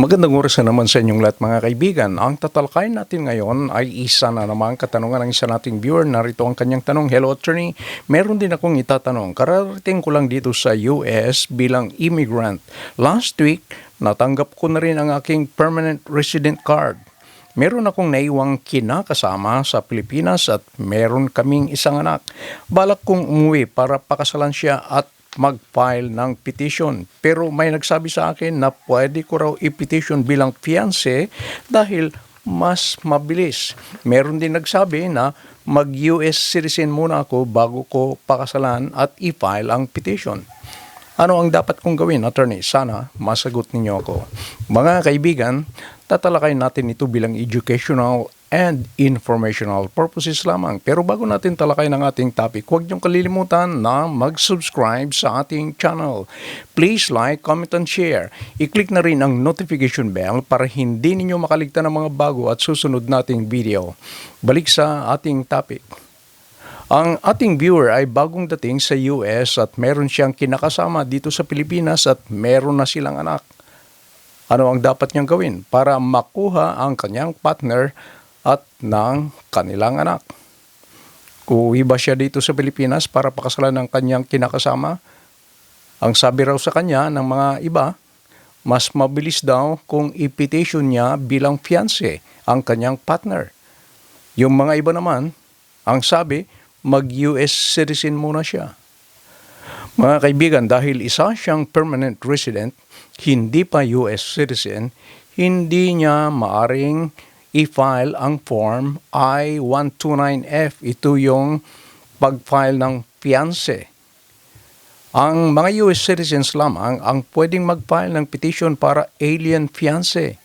Magandang oras na naman sa inyong lahat mga kaibigan. Ang tatalakayin natin ngayon ay isa na naman katanungan ng isa nating viewer. Narito ang kanyang tanong. Hello attorney, meron din akong itatanong. Kararating ko lang dito sa US bilang immigrant. Last week, natanggap ko na rin ang aking permanent resident card. Meron akong naiwang kinakasama sa Pilipinas at meron kaming isang anak. Balak kong umuwi para pakasalan siya at mag-file ng petition. Pero may nagsabi sa akin na pwede ko raw i-petition bilang fiancé dahil mas mabilis. Meron din nagsabi na mag-US citizen muna ako bago ko pakasalan at i-file ang petition. Ano ang dapat kong gawin, attorney? Sana masagot ninyo ako. Mga kaibigan, tatalakayin natin ito bilang educational and informational purposes lamang. Pero bago natin talakayin ang ating topic, huwag niyong kalilimutan na mag-subscribe sa ating channel. Please like, comment, and share. I-click na rin ang notification bell para hindi ninyo makaligtan ng mga bago at susunod nating video. Balik sa ating topic. Ang ating viewer ay bagong dating sa US at meron siyang kinakasama dito sa Pilipinas at meron na silang anak. Ano ang dapat niyang gawin para makuha ang kanyang partner at ng kanilang anak? Uuwi ba siya dito sa Pilipinas para pakasalan ng kanyang kinakasama? Ang sabi raw sa kanya ng mga iba, mas mabilis daw kung i-petition niya bilang fiancé ang kanyang partner. Yung mga iba naman, ang sabi, mag-US citizen muna siya. Mga kaibigan, dahil isa siyang permanent resident, hindi pa US citizen, hindi niya maaring i-file ang form I-129F. Ito yung pag-file ng fiancé. Ang mga US citizens lamang ang pwedeng mag-file ng petition para alien fiancé.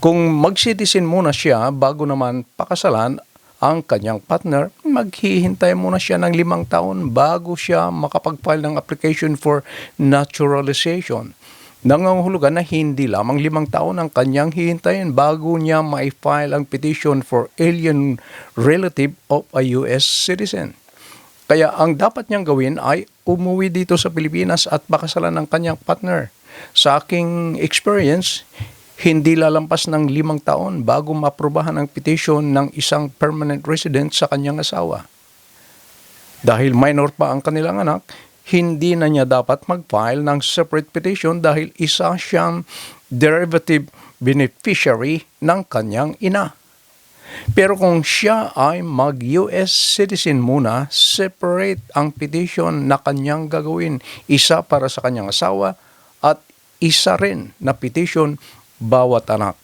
Kung mag-citizen muna siya bago naman pakasalan ang kanyang partner, maghihintay muna siya ng limang taon bago siya makapag-file ng application for naturalization. Nangangahulugan na hindi lamang limang taon ang kanyang hihintayin bago niya ma-file ang petition for alien relative of a U.S. citizen. Kaya ang dapat niyang gawin ay umuwi dito sa Pilipinas at pakasalan ng kanyang partner. Sa aking experience, hindi lalampas ng limang taon bago maprobahan ang petition ng isang permanent resident sa kanyang asawa. Dahil minor pa ang kanilang anak, hindi na niya dapat mag-file ng separate petition dahil isa siyang derivative beneficiary ng kanyang ina. Pero kung siya ay mag-US citizen muna, separate ang petition na kanyang gagawin. Isa para sa kanyang asawa at isa rin na petition bawat anak.